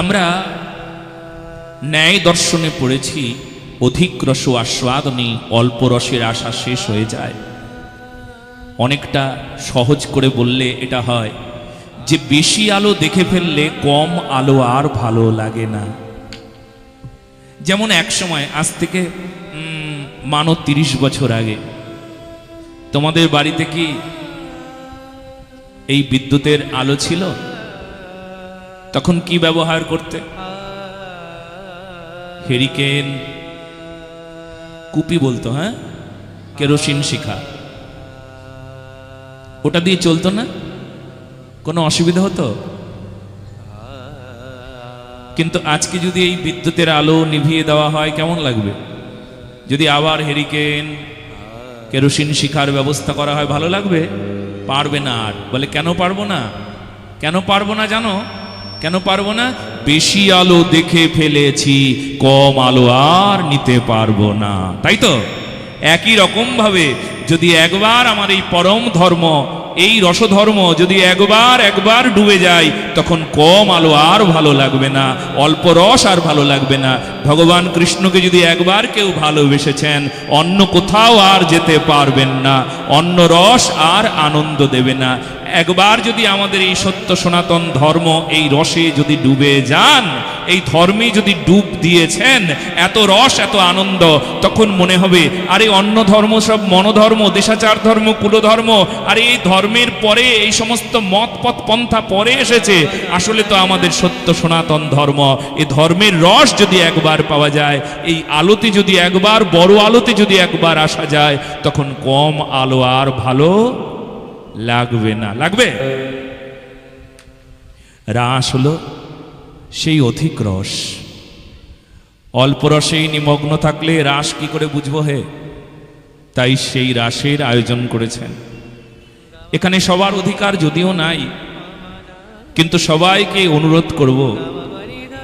আমরা ন্যায় দর্শনে পড়েছি, অধিক রস আস্বাদনী অল্প রসের আশা শেষ হয়ে যায়। অনেকটা সহজ করে বললে এটা হয়, যে বেশি আলো দেখে ফেললে কম আলো আর ভালো লাগে না। যেমন এক সময়, আজ থেকে মানো তিরিশ বছর আগে, তোমাদের বাড়িতে কি এই বিদ্যুতের আলো ছিল? তখন কি ব্যবহার করতে? হেরিকেন কুপি বলতো হ্যাঁ? কেরোসিন শিখা। ওটা দিয়ে চলতো না? কোনো অসুবিধা হতো? কিন্তু আজকে যদি এই বিদ্যুতের আলো নিভিয়ে দেওয়া হয়, কেমন লাগবে? যদি আবার হেরিকেন কেরোসিন শিখার ব্যবস্থা করা হয়, ভালো লাগবে? পারবে না আর। বলে, কেন পারব না? কেন পারব না জানো? কেন পারব না? বেশি আলো দেখে ফেলেছি, কম আলো আর নিতে পারব না। তাই তো? একই রকম ভাবে যদি একবার আমার এই পরম ধর্ম, এই রসধর্ম যদি একবার একবার ডুবে যায়, তখন কম আলো আর ভালো লাগবে না, অল্প রস আর ভালো লাগবে না। ভগবান কৃষ্ণকে যদি একবার কেউ ভালোবেসেছেন, অন্য কোথাও আর যেতে পারবেন না, অন্য রস আর আনন্দ দেবে না। একবার যদি আমাদের এই সত্য সনাতন ধর্ম, এই রসে যদি ডুবে যান, এই ধর্মে যদি ডুব দিয়েছেন, এত রস, এত আনন্দ, তখন মনে হবে, আরে অন্য ধর্ম সব মনোধর্ম, দেশাচার ধর্ম, কুলধর্ম, আর এই ধর্মের পরে এই সমস্ত মত পথ পন্থা পরে এসেছে। আসলে তো আমাদের সত্য সনাতন ধর্ম এই ধর্মের রস যদি একবার পাওয়া যায়, এই আলোতে যদি একবার, বড় আলোতে যদি একবার আসা যায়, তখন কম আলো আর ভালো লাগবে না। লাগবে? রাস হলো সেই অধিক রস। অল্প রসেই নিমগ্ন থাকলে রাস কি করে বুঝব হে? তাই সেই রাসের আয়োজন করেছেন। এখানে সবার অধিকার যদিও নাই, কিন্তু সবাইকে অনুরোধ করব,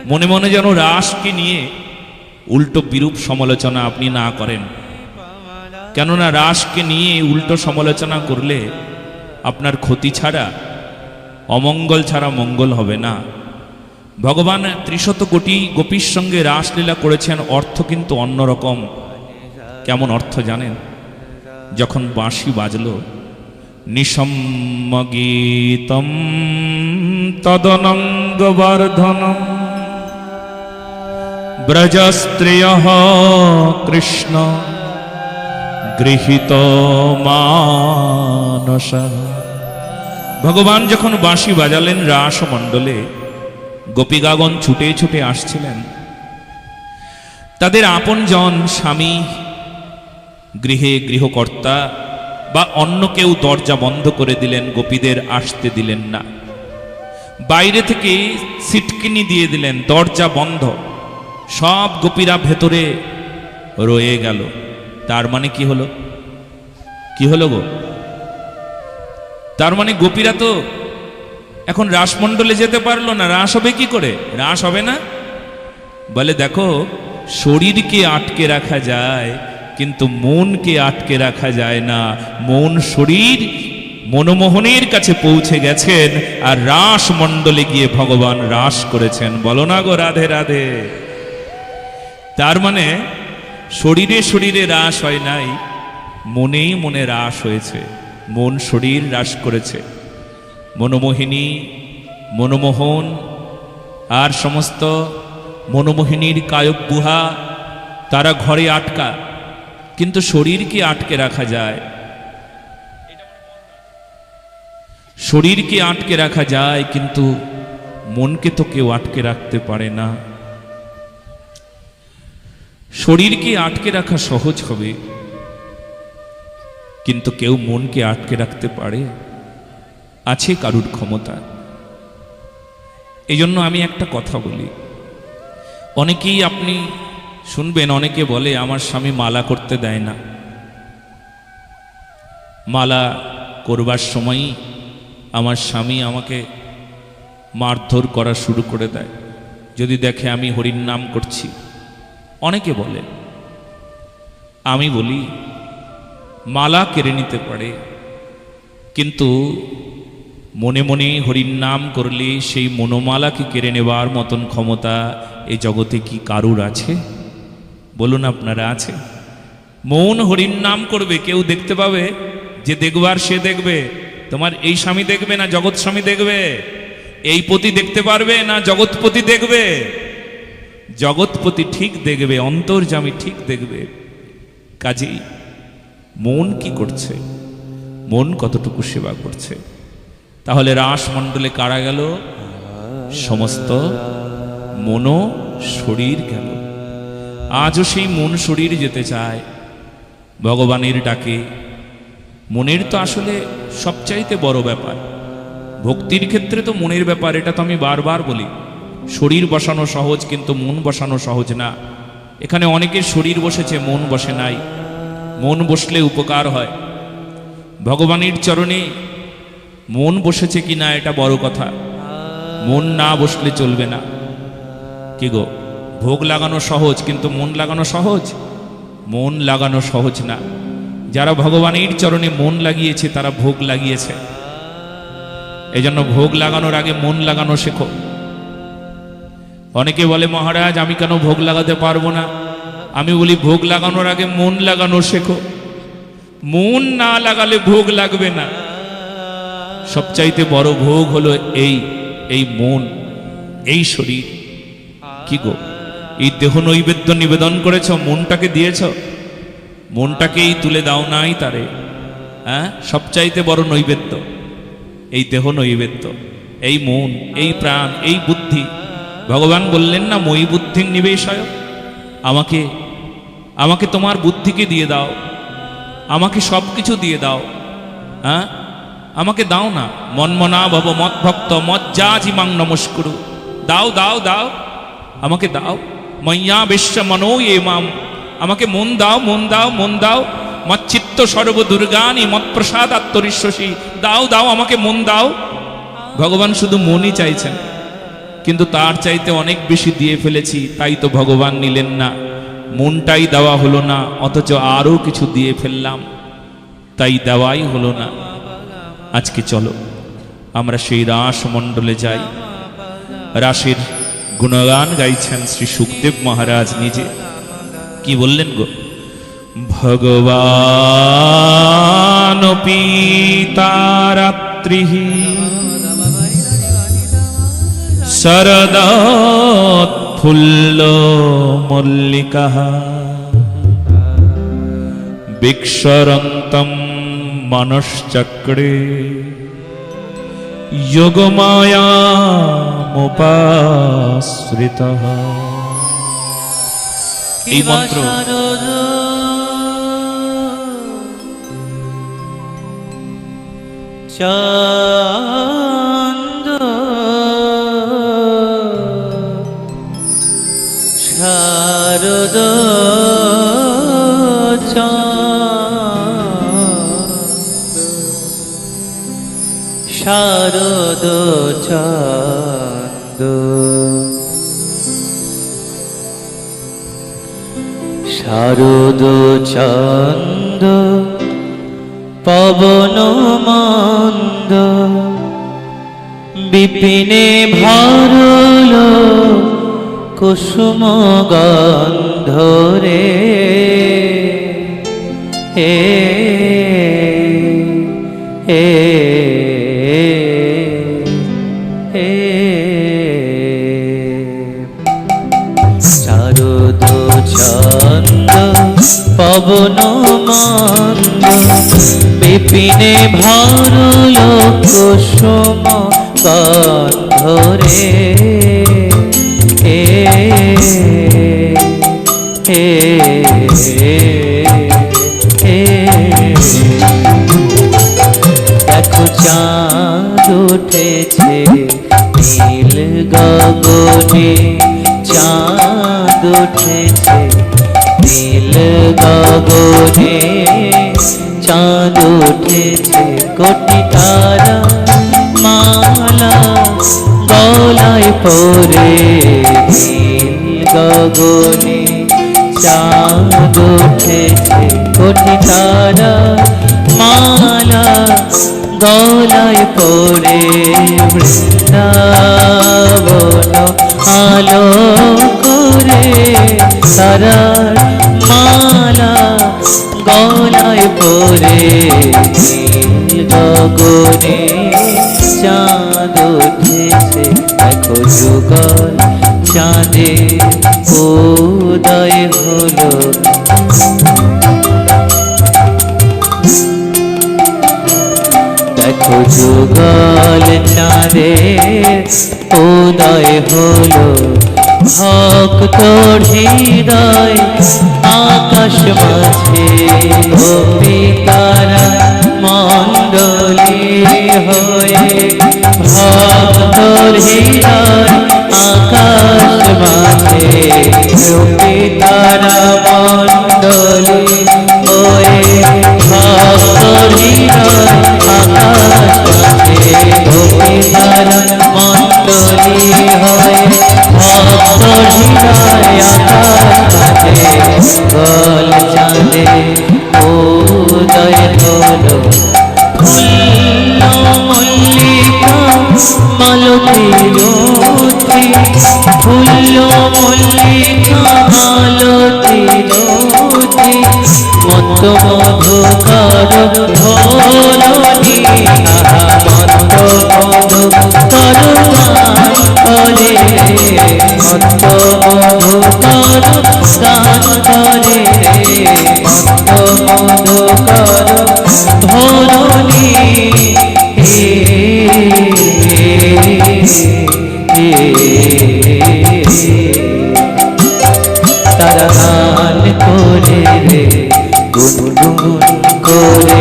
মনে মনে যেন রাসকে নিয়ে উল্টো বিরূপ সমালোচনা আপনি না করেন। কেননা রাসকে নিয়ে উল্টো সমালোচনা করলে আপনার ক্ষতি ছাড়া, অমঙ্গল ছাড়া মঙ্গল হবে না। ভগবান ত্রিশত কোটি গোপীর সঙ্গে রাসলীলা করেছেন, অর্থ কিন্তু অন্যরকম কেমন অর্থ জানেন? যখন বাঁশি বাজলো নিসম্মগীতম তদনঙ্গবর্ধনম ব্রজস্ত্রিয় কৃষ্ণ। গৃহীত মানস। ভগবান যখন বাঁশি বাজালেন রাসমণ্ডলে, গোপীগাগন ছুটে ছুটে আসছিলেন। তাদের আপনজন স্বামী, গৃহে গৃহকর্তা বা অন্য কেউ দরজা বন্ধ করে দিলেন, গোপীদের আসতে দিলেন না। বাইরে থেকে সিটকিনি দিয়ে দিলেন, দরজা বন্ধ। সব গোপীরা ভেতরে রয়ে গেল। তার মানে কি হলো? কি হলো গো? তার মানে গোপীরা তো এখন রাসমণ্ডলে যেতে পারল না, রাস হবে কি করে? রাস হবে না? বলে দেখো, শরীরকে আটকে রাখা যায়, কিন্তু মনকে আটকে রাখা যায় না। মন শরীর মনমোহনের কাছে পৌঁছে গেছেন আর রাস মণ্ডলে গিয়ে ভগবান রাস করেছেন। বলো না গো, রাধে রাধে। তার মানে শরীরে শরীরে রাস হয় নাই, মনেই মনে রাস হয়েছে, মন শরীর রাস করেছে। মনোমোহিনী, মনোমোহন, আর সমস্ত মনোমোহিনীর কায়ক গুহা তারা ঘরে আটকা, কিন্তু শরীরকে আটকে রাখা যায়? শরীরকে আটকে রাখা যায়, কিন্তু মনকে তো কেউ আটকে রাখতে পারে না। শরীরকে আটকে রাখা সহজ হবে। কিন্তু কেউ মনকে আটকে রাখতে পারে? আছে কারুর ক্ষমতা? এই জন্য আমি একটা কথা বলি। অনেকেই আপনি শুনবেন, অনেকে বলে, আমার স্বামী মালা করতে দেয় না। মালা করবার সময়ই আমার স্বামী আমাকে মারধর করা শুরু করে দেয়। যদি দেখে আমি হরির নাম করছি। অনেকে বলে, আমি বলি, মালা কেড়ে নিতে পারে, কিন্তু মনে মনে হরির নাম করলে সেই মনোমালাকে কেড়ে নেবার মতন ক্ষমতা এ জগতে কি কারুর আছে? বলুন আপনারা, আছে? মন হরির নাম করবে, কেউ দেখতে পাবে যে দেখবার সে দেখবে, তোমার এই স্বামী দেখবে না জগৎ স্বামী দেখবে, এই পতি দেখতে পারবে না জগৎপতি দেখবে? জগৎপতি ঠিক দেখবে অন্তর্জামী ঠিক দেখবে। কাজেই মন কি করছে? মন কতটুকু সেবা করছে? তাহলে রাসমণ্ডলে কারা গেল? সমস্ত মনো শরীর গেল। আজও সেই মন শরীর যেতে চায়। ভগবানের ডাকে। মনের তো আসলে সবচাইতে বড় ব্যাপার। ভক্তির ক্ষেত্রে তো মনের ব্যাপার, এটা তো আমি বারবার বলি। শরীর বসানো সহজ, কিন্তু মন বসানো সহজ না। এখানে অনেকের শরীর বসেছে, মন বসে নাই। মন বসলে উপকার হয়। ভগবানের চরণে মন বসেছে কি না এটা বড় কথা। মন না বসলে চলবে না। কি গো? ভোগ লাগানো সহজ, কিন্তু মন লাগানো সহজ? মন লাগানো সহজ না। যারা ভগবানের চরণে মন লাগিয়েছে, তারা ভোগ লাগিয়েছে। এজন্য ভোগ লাগানোর আগে মন লাগানো শেখো। অনেকে বলে, মহারাজ, আমি কেন ভোগ লাগাতে পারব না? আমি বলি, ভোগ লাগানোর আগে মন লাগানো শেখো। মন না লাগালে ভোগ লাগবে না। সবচাইতে বড় ভোগ হলো এই এই মন, এই শরীর। কি গো? এই দেহ নৈবেদ্য নিবেদন করেছ, মনটাকে দিয়েছ? মনটাকেই তুলে দাও নাই তারে। হ্যাঁ? সবচাইতে বড় নৈবেদ্য। এই দেহ নৈবেদ্য, এই মন, এই প্রাণ, এই বুদ্ধি। ভগবান বললেন, না মই বুদ্ধির নিবেশয় আমাকে আমাকে তোমার বুদ্ধিকে দিয়ে দাও। আমাকে সব কিছু দিয়ে দাও। হ্যাঁ? আমাকে দাও না। মনমনা ভব মত ভক্ত মত যা জিমাং নমস্কুরু। দাও দাও দাও। আমাকে দাও। মయ్యা বিশ্ব মনো এ মাম। আমাকে মন দাও মন দাও মন দাও। মত চিত্ত সর্ব দুর্গানি মত প্রসাদ আত্মরিশ্বসী দাও দাও, আমাকে মন দাও। ভগবান শুধু মনই চাইছেন। কিন্তু তার চাইতে অনেক বেশি দিয়ে ফেলেছি, তাই তো ভগবান নিলেন না। মনটাই দেওয়া হলো না, অথচ আরও কিছু দিয়ে ফেললাম, তাই দেওয়াই হলো না। আজকে চলো, আমরা সেই রাস মণ্ডলে যাই। রাসের গুণগান গাইছেন শ্রী সুখদেব মহারাজ নিজে। কি বললেন গো? ভগবান পিতারাত্রি শরদৎফুল্ল মল্লিকা বিক্ষরন্তম মনশ্চক্রে। যোগমায়ামুপাশ্রিত এই মন্ত্র চান্দ শারদ চান্দ শারদ চান্দ পবন মন্দ বিপিনে ভরল কুসুম গন্ধ রে। হে হে হে শারদ ছন্দ পবন মন্দ বিপিনে ভরল কুসুম গন্ধরে চাঁদ উঠেছে, নীল গগনে চাঁদ উঠেছে, নীল গগনে চাঁদ উঠেছে, কোটি তারা মালা গলায় পরে, নীল গগনে চাঁদ উঠেছে, কোটি তারা মালা গলায় পড়ে বৃন্দাবন আলো করে তারার মালা গলায় পড়ে গগনে চাঁদ উঠেছে। দেখো যুগল চাঁদে উদয় যুগল চাঁদে উদয় হলো। তোর হৃদয় আকাশ মাঝে গোপী ফুল্ল মল্লিকা মালতী রোতি মত মধুকর করে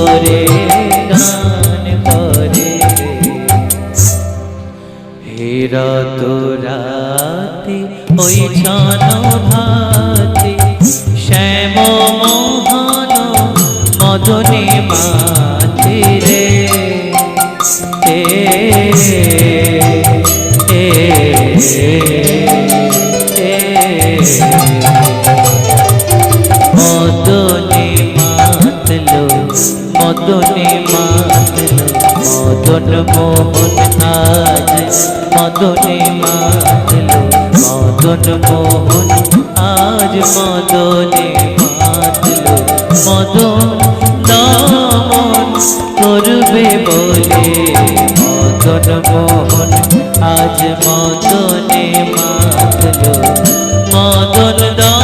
করে গান করে। হেরা তো রাতে ওই ছান ভাতে শ্যাম মোহন মদনে মাতে মদন মোহন আজ, মদনে মাতলো মদন মোহন আজ মদনে মাতলো মদন দমন করবে বলে, মদন মোহন আজ মদনে মাতলো মদন দমন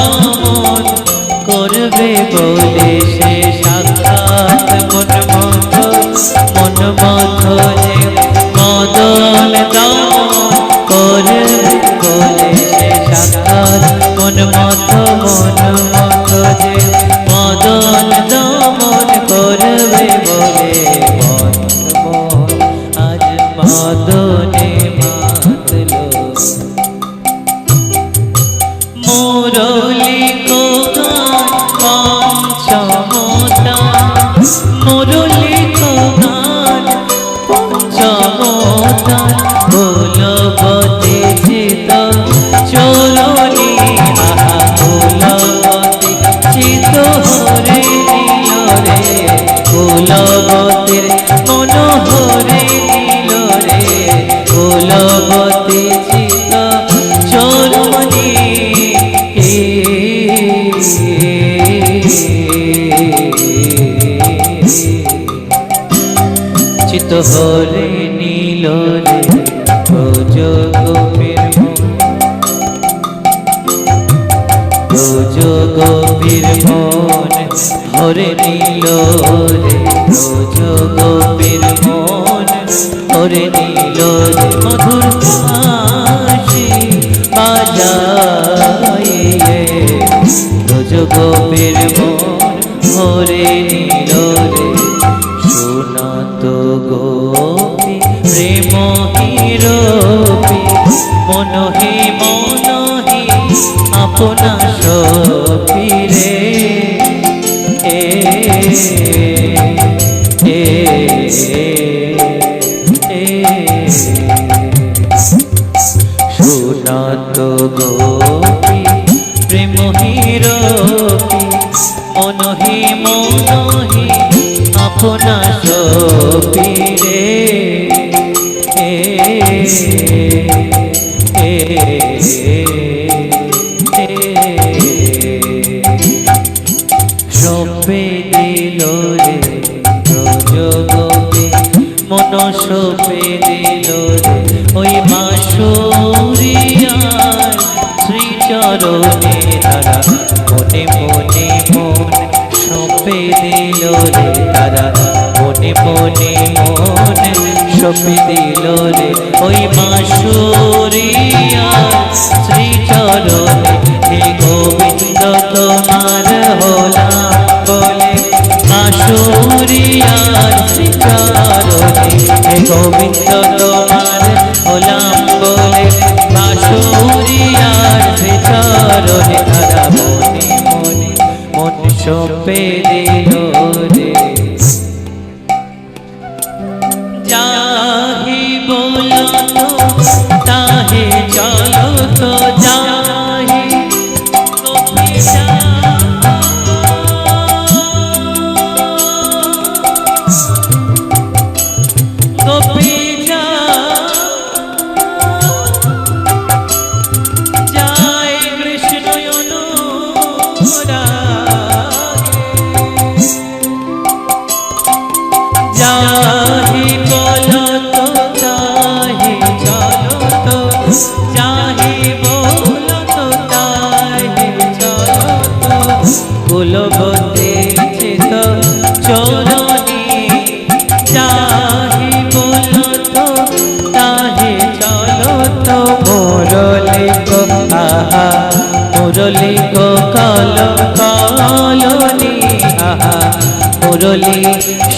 ব্যস্ত হরে নীল রে গোপীর গোপীর মন। হরে নীল রে গোপীর মন হরে নীল রে। মধুর হাসি বাজায় গোপীর মন হরে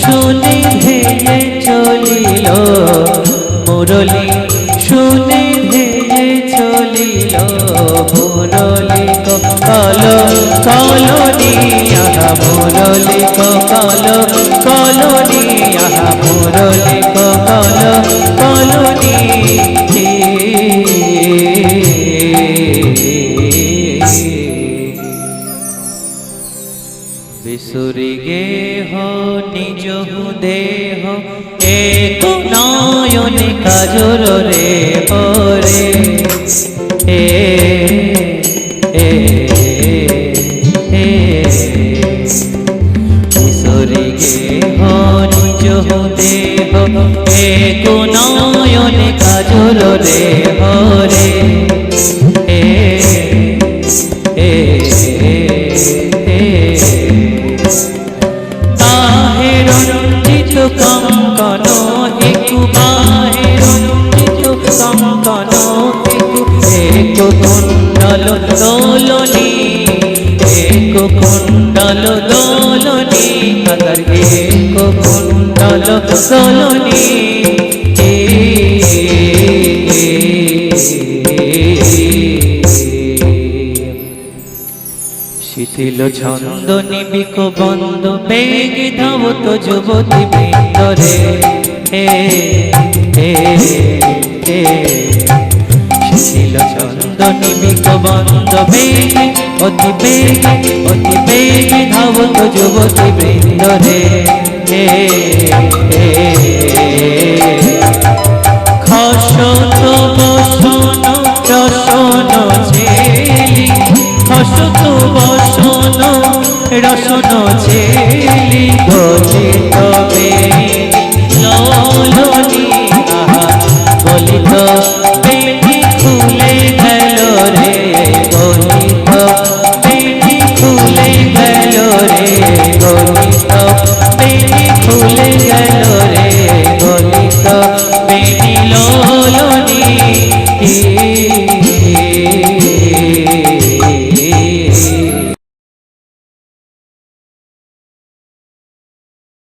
শুনে ভেঙে চলিল, মুরলি শুনে ভেঙে চলিল, মুরলি কল কলনিয়া মুরলি কল কলনিয়া মুরলি কল কলনিয়া দেহ এ তো নয়নে কাজর রে হরে এ গোপন তলক সলনি শিথিল ছন্দ নিবিক বন্ধ, বেগে ধাবত যুবতী বৃন্দরে। শিথিল ছন্দ নিবিক বন্ধ, বেগে, অতি বেগে অতি বেগে ধাবত যুবতী বৃন্দরে। খসত বসন রসন ছেলি খসত বসন রসন ছেলি গজে